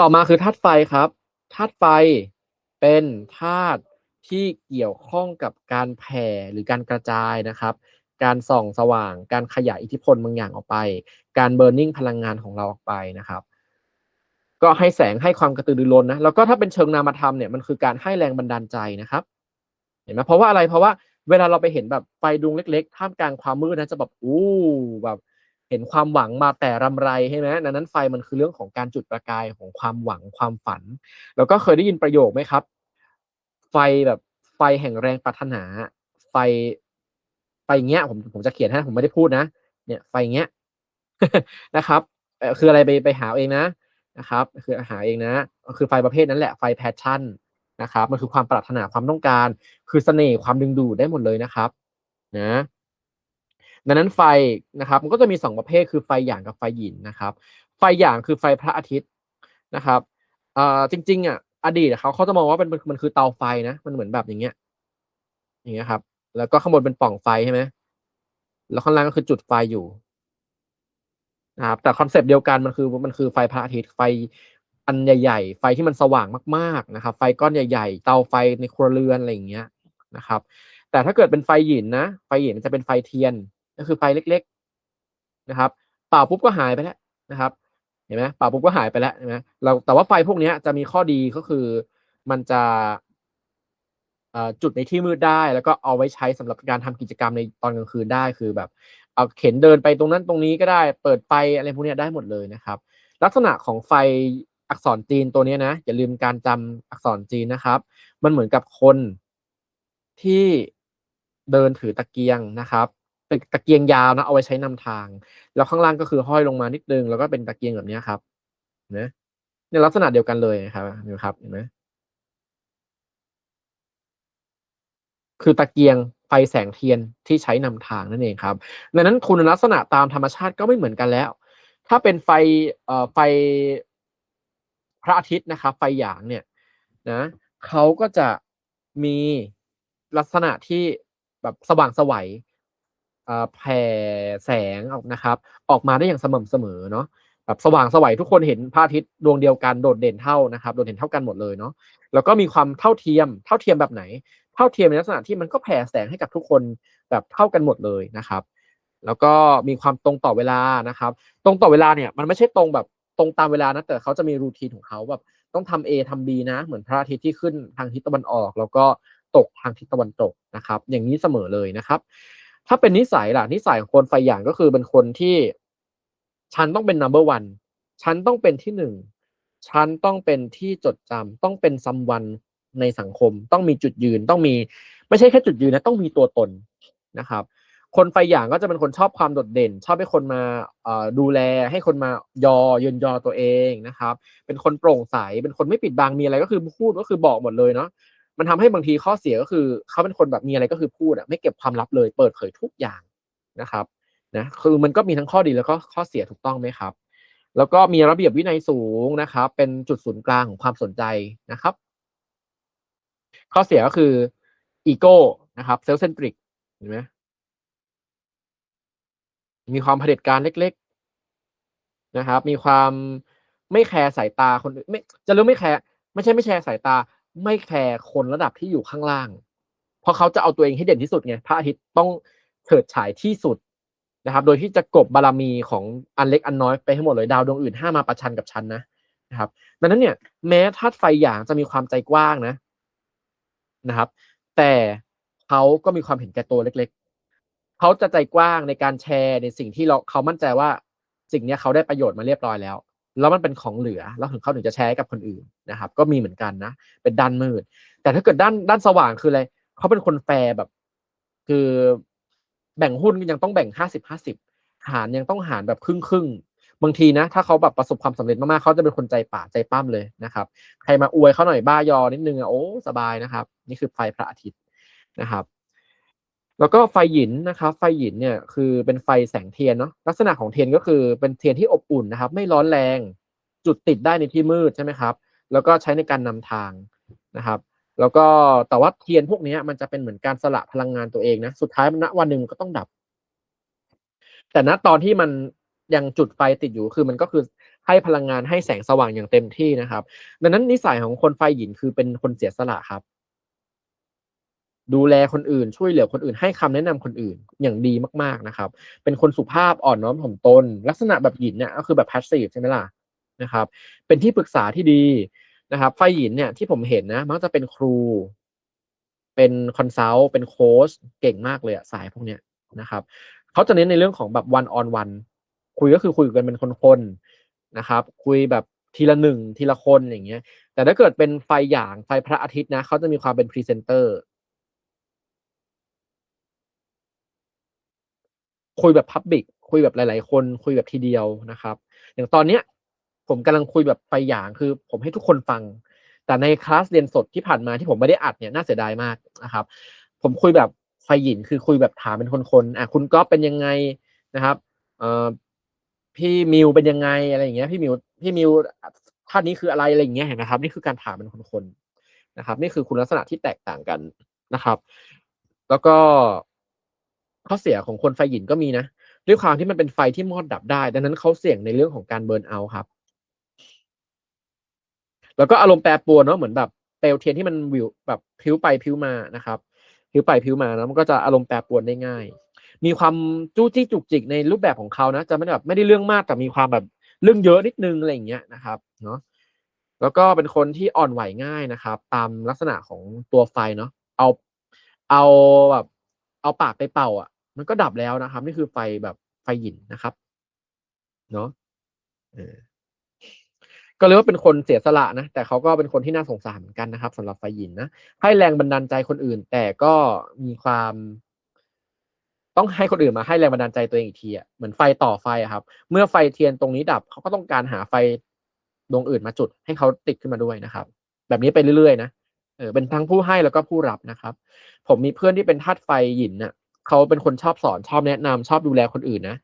ต่อมาคือธาตุไฟครับธาตุไฟเป็นธาตุที่เกี่ยวข้องกับการแผ่หรือการกระจายนะครับ การส่องสว่าง การขยายอิทธิพลบางอย่างออกไป การเบ r ร์นิ่งพลังงานของเราออกไปนะครับ ก็ให้แสงให้ความกระตือรือร้นนะแล้วก็ถ้าเป็นเชิงนามธรรมเนี่ยมันคือการให้แรงบันดาลใจนะครับ เห็นไหมเพราะว่าอะไรเพราะว่าเวลาเราไปเห็นแบบไฟดวงเล็ก ๆ ท่ามกลางความมืดนะจะแบบอู้แบบ เห็นความหวังมาแต่รำไรใช่ไหมดังนั้นไฟมันคือเรื่องของการจุดประกายของความหวังความฝัน แล้วก็เคยได้ยินประโยคไหมครับ ไฟแบบไฟแห่งแรงปรารถนา ไฟไฟเงี้ยผมผมจะเขียนให้ผมไม่ได้พูดนะ เนี่ยไฟเงี้ยนะครับคืออะไรไปไปหาเอาเองนะนะครับ คือหาเองนะ คือไฟประเภทนั้นแหละไฟแพชชั่นนะครับ มันคือความปรารถนาความต้องการ คือเสน่ห์ความดึงดูดได้หมดเลยนะครับ นะ ดังนั้นไฟนะครับมันก็จะมีสองประเภทคือไฟหยางกับไฟหยินนะครับ ไฟหยางคือไฟพระอาทิตย์นะครับอ่อจริงๆอะอดีตเขาเขาจะมองว่ามันมันคือเตาไฟนะ มันเหมือนแบบอย่างเงี้ย อย่างเงี้ยครับ แล้วก็ข้างบนเป็นปล่องไฟใช่ไหมแล้วข้างล่างก็คือจุดไฟอยู่นะครับแต่คอนเซปต์เดียวกันมันคือมันคือไฟพระอาทิตย์ไฟอันใหญ่ ๆ ไฟที่มันสว่างมากๆนะครับ ไฟก้อนใหญ่ ๆ เตาไฟในครัวเรือนอะไรอย่างเงี้ยนะครับ แต่ถ้าเกิดเป็นไฟหยินนะไฟหยินจะเป็นไฟเทียน ก็คือไฟเล็ก ๆนะครับ เป่าปุ๊บก็หายไปแล้วนะครับ เห็นไหมเป่าปุ๊บก็หายไปแล้วเห็นไหมเราแต่ว่าไฟพวกนี้จะมีข้อดีก็คือมันจะจุดในที่มืดได้ แล้วก็เอาไว้ใช้สำหรับการทำกิจกรรมในตอนกลางคืนได้คือแบบ เอาเข็นเดินไปตรงนั้นตรงนี้ก็ได้ เปิดไฟอะไรพวกนี้ได้หมดเลยนะครับ ลักษณะของไฟอักษรจีนตัวนี้นะอย่าลืมการจำอักษรจีนนะครับ มันเหมือนกับคนที่เดินถือตะเกียงนะครับ เป็นตะเกียงยาวนะเอาไว้ใช้นำทาง แล้วข้างล่างก็คือห้อยลงมานิดนึง แล้วก็เป็นตะเกียงแบบนี้ครับเนไหมเนี่ยลักษณะเดียวกันเลยนะครับนไหมครับเห็นไหมคือตะเกียงไฟแสงเทียนที่ใช้นำทางนั่นเองครับดังนั้นคุณลักษณะตามธรรมชาติก็ไม่เหมือนกันแล้ว ถ้าเป็นไฟเอ่อไฟพระอาทิตย์นะครับ ไฟหยางเนี่ยนะเขาก็จะมีลักษณะที่แบบสว่างสวัย แผ่แสงออกนะครับ ออกมาได้อย่างสม่ำเสมอเนาะแบบสว่างสวัยทุกคนเห็นพระอาทิตย์ดวงเดียวกันโดดเด่นเท่านะครับ โดดเด่นเท่ากันหมดเลยเนาะแล้วก็มีความเท่าเทียม เท่าเทียมแบบไหน เท่าเทียมในลักษณะที่มันก็แผ่แสงให้กับทุกคนแบบเท่ากันหมดเลยนะครับ แล้วก็มีความตรงต่อเวลานะครับ ตรงต่อเวลาเนี่ยมันไม่ใช่ตรงแบบตรงตามเวลานะแต่เขาจะมีรูทีนของเขาแบบต้องทำ A ทำ B นะ เหมือนพระอาทิตย์ที่ขึ้นทางทิศตะวันออก แล้วก็ตกทางทิศตะวันตกนะครับ อย่างนี้เสมอเลยนะครับ ถ้าเป็นนิสัยล่ะนิสัยของคนไฟหยางก็คือเป็นคนที่ ฉันต้องเป็น number one ฉันต้องเป็นที่หนึ่งฉันต้องเป็นที่จดจำต้องเป็นซัมวันในสังคม ต้องมีจุดยืนต้องมีไม่ใช่แค่จุดยืนนะต้องมีตัวตนนะครับ คนไฟหยางก็จะเป็นคนชอบความโดดเด่น ชอบให้คนมาดูแล ให้คนมายอยินยอตัวเองนะครับ เป็นคนโปร่งใสเป็นคนไม่ปิดบังมีอะไรก็คือพูดก็คือบอกหมดเลยเนาะ มันทำให้บางทีข้อเสียก็คือเขาเป็นคนแบบมีอะไรก็คือพูดอะไม่เก็บความลับเลย เปิดเผยทุกอย่างนะครับนะคือมันก็มีทั้งข้อดีแล้วก็ข้อเสียถูกต้องไหมครับ แล้วก็มีระเบียบวินัยสูงนะครับ เป็นจุดศูนย์กลางของความสนใจนะครับ ข้อเสียก็คืออีโก้นะครับเซลเซนตริกเห็นไหมมีความเผด็จการเล็ก ๆนะครับ มีความไม่แคร์สายตาคนอื่นไม่จะเรียกไม่แคร์ไม่ใช่ไม่แคร์สายตา ไม่แคร์คนระดับที่อยู่ข้างล่าง เพราะเขาจะเอาตัวเองให้เด่นที่สุดไงพระอาทิตย์ต้องเฉิดฉายที่สุดนะครับ โดยที่จะกบบารมีของอันเล็กอันน้อยไปให้หมดเลยดาวดวงอื่นห้ามาประชันกับฉันนะนะครับ ดังนั้นเนี่ย แม้ธาตุไฟหยางจะมีความใจกว้างนะนะครับ แต่เขาก็มีความเห็นแก่ตัวเล็ก ๆ เขาจะใจกว้างในการแชร์ในสิ่งที่เราเขามั่นใจว่าสิ่งนี้เขาได้ประโยชน์มาเรียบร้อยแล้ว แล้วมันเป็นของเหลือ แล้วถึงเขาถึงจะแชร์กับคนอื่นนะครับ ก็มีเหมือนกันนะ เป็นด้านมืด แต่ถ้าเกิดด้านด้านสว่างคืออะไรเขาเป็นคนแฟร์แบบ คือแบ่งหุ้นยังต้องแบ่งห้าสิบห้าสิบหารยังต้องหารแบบครึ่งครึ่งบางทีนะ ถ้าเขาแบบประสบความสำเร็จมากๆเขาจะเป็นคนใจป่าใจปั้มเลยนะครับ ใครมาอวยเขาหน่อยบ้ายอนิดนึงอะโอ้สบายนะครับ นี่คือไฟพระอาทิตย์นะครับ แล้วก็ไฟหยินนะครับไฟหยินเนี่ยคือเป็นไฟแสงเทียนเนาะลักษณะของเทียนก็คือเป็นเทียนที่อบอุ่นนะครับ ไม่ร้อนแรง จุดติดได้ในที่มืดใช่ไหมครับ แล้วก็ใช้ในการนำทางนะครับ แล้วก็แต่ว่าเทียนพวกนี้มันจะเป็นเหมือนการสละพลังงานตัวเองนะสุดท้ายณวันหนึ่งก็ต้องดับ แต่ณตอนที่มันยังจุดไฟติดอยู่คือมันก็คือให้พลังงานให้แสงสว่างอย่างเต็มที่นะครับ ดังนั้นนิสัยของคนไฟหยินคือเป็นคนเสียสละครับ ดูแลคนอื่น ช่วยเหลือคนอื่น ให้คำแนะนำคนอื่นอย่างดีมากๆนะครับ เป็นคนสุภาพอ่อนน้อมถ่อมตน ลักษณะแบบหยินเนี่ยก็คือแบบ passive ใช่ไหมล่ะนะครับ เป็นที่ปรึกษาที่ดีนะครับไฟหยินเนี่ยที่ผมเห็นนะมักจะเป็นครู เป็นคอนซัลท์เป็นโค้ชเก่งมากเลยอะสายพวกเนี้ยนะครับเขาจะเน้นในเรื่องของแบบ one on one คุยก็คือคุยกันเป็นคนๆนะครับ คุยแบบทีละหนึ่งทีละคนอย่างเงี้ย แต่ถ้าเกิดเป็นไฟหยางไฟพระอาทิตย์นะเขาจะมีความเป็นพรีเซนเตอร์ คุยแบบพับบิกคุยแบบหลาย ๆ คนคุยแบบทีเดียวนะครับ อย่างตอนเนี้ยผมกำลังคุยแบบไฟหยางคือ ผมให้ทุกคนฟัง แต่ในคลาสเรียนสดที่ผ่านมาที่ผมไม่ได้อัดเนี่ยน่าเสียดายมากนะครับ ผมคุยแบบไฟหยินคือคุยแบบถามเป็นคนๆอะคุณก๊อฟเป็นยังไงนะครับเอ่อพี่มิวเป็นยังไงอะไรอย่างเงี้ยพี่มิวพี่มิวท่านนี้คืออะไรอะไรอย่างเงี้ยเห็นไหมครับ นี่คือการถามเป็นคนๆนะครับ นี่คือคุณลักษณะที่แตกต่างกันนะครับ แล้วก็ ข้อเสียของคนไฟหยินก็มีนะ ด้วยความที่มันเป็นไฟที่มอดดับได้ ดังนั้นเขาเสี่ยงในเรื่องของการเบิร์นเอาครับ แล้วก็อารมณ์แปรปรวนเนาะเหมือนแบบเปลวเทียนที่มันวิวแบบพิ้วไปพิ้วมานะครับพิ้วไปพิ้วมาแล้วมันก็จะอารมณ์แปรปรวนได้ง่าย มีความจู้จี้จุกจิกในรูปแบบของเขานะ จะไม่แบบไม่ได้เรื่องมากแต่มีความแบบเรื่องเยอะนิดนึงอะไรอย่างเงี้ยนะครับเนาะแล้วก็เป็นคนที่อ่อนไหวง่ายนะครับ ตามลักษณะของตัวไฟเนาะเอาเอาแบบ เอาปากไปเป่าอะ มันก็ดับแล้วนะครับ นี่คือไฟแบบไฟหยินนะครับ เนาะก็เรียกว่าเป็นคนเสียสละนะ แต่เขาก็เป็นคนที่น่าสงสารเหมือนกันนะครับสำหรับไฟหยินนะ ให้แรงบันดาลใจคนอื่น แต่ก็มีความ ต้องให้คนอื่นมาให้แรงบันดาลใจตัวเองอีกทีอะเหมือนไฟต่อไฟอะครับ เมื่อไฟเทียนตรงนี้ดับ เขาก็ต้องการหาไฟดวงอื่นมาจุดให้เขาติดขึ้นมาด้วยนะครับ แบบนี้ไปเรื่อยๆนะ เออเป็นทั้งผู้ให้แล้วก็ผู้รับนะครับ ผมมีเพื่อนที่เป็นธาตุไฟหยินน่ะเขาเป็นคนชอบสอนชอบแนะนำชอบดูแลคนอื่นนะ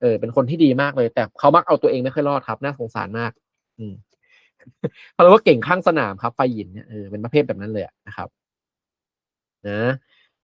เออเป็นคนที่ดีมากเลย แต่เขามักเอาตัวเองไม่ค่อยรอดครับน่าสงสารมาก อืมเขาเรียกว่าเก่งข้างสนามครับไฟหยินเนี่ยเออเป็นประเภทแบบนั้นเลยนะครับ นะ